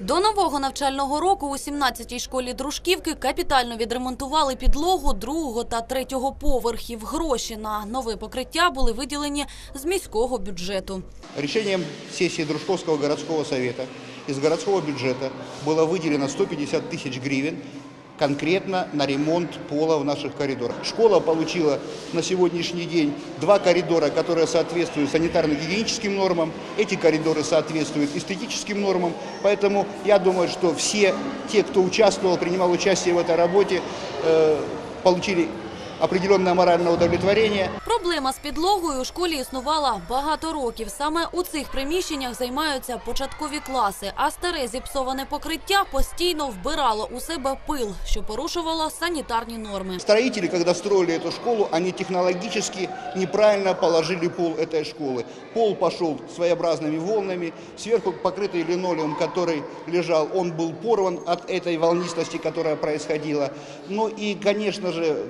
До нового навчального року у 17-й школі Дружківки капітально відремонтували підлогу другого та третього поверхів. Гроші на нове покриття були виділені з міського бюджету. Решением сессии Дружковского городского совета из городского бюджета было выделено 150 тысяч гривен конкретно на ремонт пола в наших коридорах. Школа получила на сегодняшний день два коридора, которые соответствуют санитарно-гигиеническим нормам. Эти коридоры соответствуют эстетическим нормам. Поэтому я думаю, что все те, кто участвовал, принимал участие в этой работе, э, получили определенное моральное удовлетворение. Проблема з підлогою у школі існувала багато років. Саме у цих приміщеннях займаються початкові класи, а старе зіпсоване покриття постійно вбирало у себе пил, що порушувало санітарні норми. Строители, когда строили эту школу, они технологически неправильно положили пол этой школы. Пол пошел своеобразными волнами, сверху покрытый линолеум, который лежал, он был порван от этой волнистости, которая происходила. Ну и, конечно же,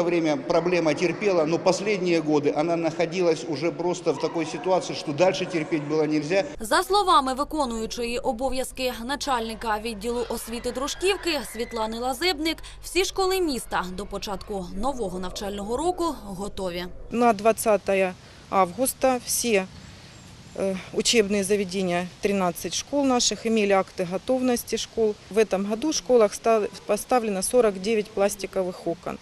какое-то время проблема терпела, но последние годы она находилась уже просто в такой ситуации, что дальше терпеть было нельзя. За словами виконуючої обов'язки начальника відділу освіти Дружківки Світлани Лазебник, всі школи міста до початку нового навчального року готові. На 20 августа все э, учебные заведения, 13 школ наших, имели акты готовности школ. В этом году в школах ста- поставлено 49 пластиковых окон.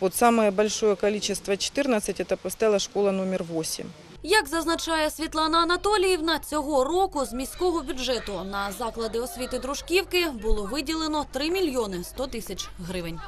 Вот самое большое количество, 14, это постела школа номер 8. Як зазначає Світлана Анатоліївна, цього року з міського бюджету на заклади освіти Дружківки було виділено 3 мільйони 100 тисяч гривень.